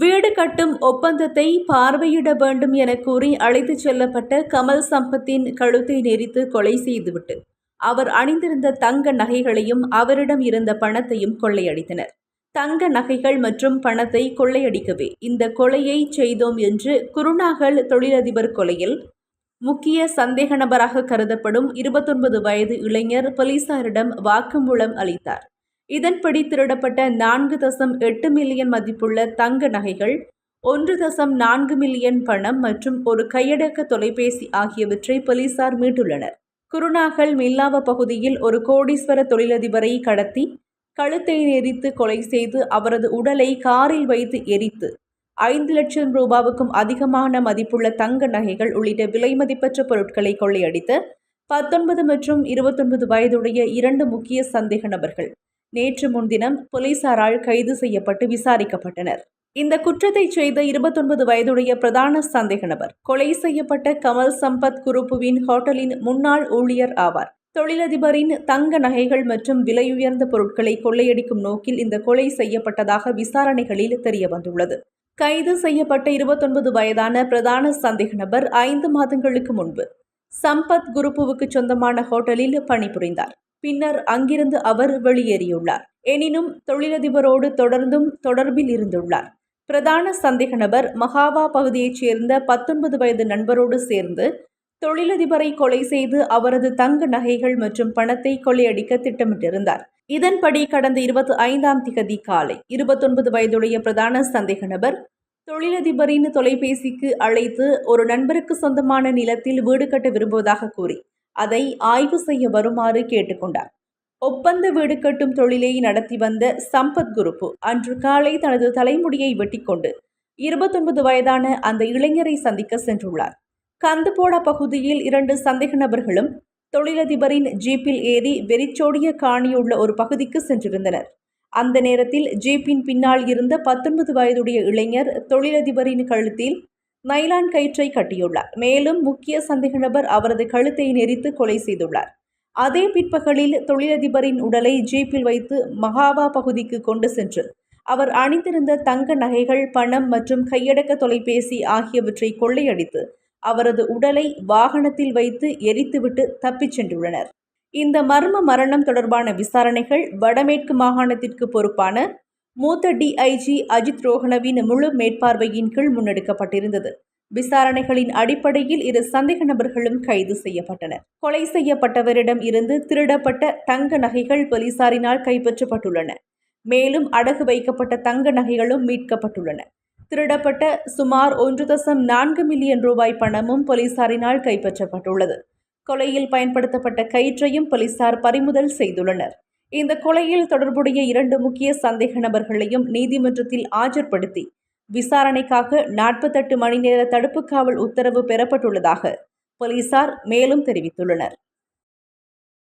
வீடு கட்டும் ஒப்பந்தத்தை பார்வையிட வேண்டும் என கூறி அழைத்துச் செல்லப்பட்ட கமல் சம்பத்தின் கழுத்தை நெரித்து கொலை செய்துவிட்டு அவர் அணிந்திருந்த தங்க நகைகளையும் அவரிடம் இருந்த பணத்தையும் கொள்ளையடித்தனர். தங்க நகைகள் மற்றும் பணத்தை கொள்ளையடிக்கவே இந்த கொலையை செய்தோம் என்று குருநாகல் தொழிலதிபர் கொலையில் முக்கிய சந்தேக நபராக கருதப்படும் இருபத்தொன்பது வயது இளைஞர் போலீசாரிடம் வாக்குமூலம் அளித்தார். இதன்படி திருடப்பட்ட நான்கு தசம் எட்டு மில்லியன் மதிப்புள்ள தங்க நகைகள் ஒன்று தசம் நான்கு மில்லியன் பணம் மற்றும் ஒரு கையடக்க தொலைபேசி ஆகியவற்றை போலீசார் மீட்டுள்ளனர். குருநாகல் மில்லாவ பகுதியில் ஒரு கோடீஸ்வர தொழிலதிபரை கடத்தி கழுத்தை நெரித்து கொலை செய்து அவரது உடலை காரில் வைத்து எரித்து ஐந்து லட்சம் ரூபாவுக்கும் அதிகமான மதிப்புள்ள தங்க நகைகள் உள்ளிட்ட விலைமதிப்பற்ற பொருட்களை கொள்ளையடித்த பத்தொன்பது மற்றும் இருபத்தொன்பது வயதுடைய இரண்டு முக்கிய சந்தேக நபர்கள். நேற்று முன்தினம் போலீசாரால் கைது செய்யப்பட்டு விசாரிக்கப்பட்டனர். இந்த குற்றத்தை செய்த இருபத்தொன்பது வயதுடைய பிரதான சந்தேக நபர் கொலை செய்யப்பட்ட கமல் சம்பத் குரூப்புவின் ஹோட்டலின் முன்னாள் ஊழியர் ஆவார். தொழிலதிபரின் தங்க நகைகள் மற்றும் விலையுயர்ந்த பொருட்களை கொள்ளையடிக்கும் நோக்கில் இந்த கொலை செய்யப்பட்டதாக விசாரணைகளில் தெரியவந்துள்ளது. கைது செய்யப்பட்ட இருபத்தொன்பது வயதான பிரதான சந்தேக நபர் ஐந்து மாதங்களுக்கு முன்பு சம்பத் குருப்புவுக்கு சொந்தமான ஹோட்டலில் பணிபுரிந்தார். பின்னர் அங்கிருந்து அவர் வெளியேறியுள்ளார். எனினும் தொழிலதிபரோடு தொடர்ந்தும் தொடர்பில் இருந்துள்ளார். பிரதான சந்தேக நபர் மகாவா பகுதியைச் சேர்ந்த பத்தொன்பது வயது நண்பரோடு சேர்ந்து தொழிலதிபரை கொலை செய்து அவரது தங்க நகைகள் மற்றும் பணத்தை கொள்ளையடிக்க திட்டமிட்டிருந்தார். இதன்படி கடந்த இருபத்தி ஐந்தாம் திகதி காலை இருபத்தொன்பது வயதுடைய பிரதான சந்தேக நபர் தொழிலதிபரின் தொலைபேசிக்கு அழைத்து ஒரு நண்பருக்கு சொந்தமான நிலத்தில் வீடு கட்ட விரும்புவதாக கூறி அதை ஆய்வு செய்ய வருமாறு கேட்டுக்கொண்டார். ஒப்பந்த வீடு கட்டும் தொழிலை நடத்தி வந்த சம்பத் குருப்பு அன்று காலை தனது தலைமுடியை வெட்டிக்கொண்டு இருபத்தொன்பது வயதான அந்த இளைஞரை சந்திக்க சென்றுள்ளார். கந்துபோடா பகுதியில் இரண்டு சந்தேக நபர்களும் தொழிலதிபரின் ஜீப்பில் ஏறி வெறிச்சோடிய காணியுள்ள ஒரு பகுதிக்கு சென்றிருந்தனர். அந்த நேரத்தில் ஜீப்பின் பின்னால் இருந்த பத்தொன்பது வயதுடைய இளைஞர் தொழிலதிபரின் கழுத்தில் நைலான் கயிற்றை கட்டியுள்ளார். மேலும் முக்கிய சந்தேக நபர் அவரது கழுத்தை நெரித்து கொலை செய்துள்ளார். அதே பிற்பகலில் தொழிலதிபரின் உடலை ஜீப்பில் வைத்து மகாவா பகுதிக்கு கொண்டு சென்று அவர் அணிந்திருந்த தங்க நகைகள் பணம் மற்றும் கையடக்க தொலைபேசி ஆகியவற்றை கொள்ளையடித்து அவரது உடலை வாகனத்தில் வைத்து எரித்துவிட்டு தப்பிச் சென்றுள்ளனர். இந்த மர்ம மரணம் தொடர்பான விசாரணைகள் வடமேற்கு மாகாணத்திற்கு பொறுப்பான மூத்த டிஐஜி அஜித் ரோஹணவின் முழு மேற்பார்வையின் கீழ் முன்னெடுக்கப்பட்டிருந்தது. விசாரணைகளின் அடிப்படையில் இரு சந்தேக நபர்களும் கைது செய்யப்பட்டனர். கொலை செய்யப்பட்டவரிடம் இருந்து திருடப்பட்ட தங்க நகைகள் போலீசாரினால் கைப்பற்றப்பட்டுள்ளன. மேலும் அடகு வைக்கப்பட்ட தங்க நகைகளும் மீட்கப்பட்டுள்ளன. திருடப்பட்ட சுமார் ஒன்று தசம் நான்கு மில்லியன் ரூபாய் பணமும் போலீசாரினால் கைப்பற்றப்பட்டுள்ளது. கொலையில் பயன்படுத்தப்பட்ட கயிற்றையும் போலீசார் பறிமுதல் செய்துள்ளனர். இந்த கொலையில் தொடர்புடைய இரண்டு முக்கிய சந்தேக நபர்களையும் நீதிமன்றத்தில் ஆஜர்படுத்தி விசாரணைக்காக நாற்பத்தெட்டு மணி நேர தடுப்பு காவல் உத்தரவு பெறப்பட்டுள்ளதாக போலீசார் மேலும் தெரிவித்துள்ளனர்.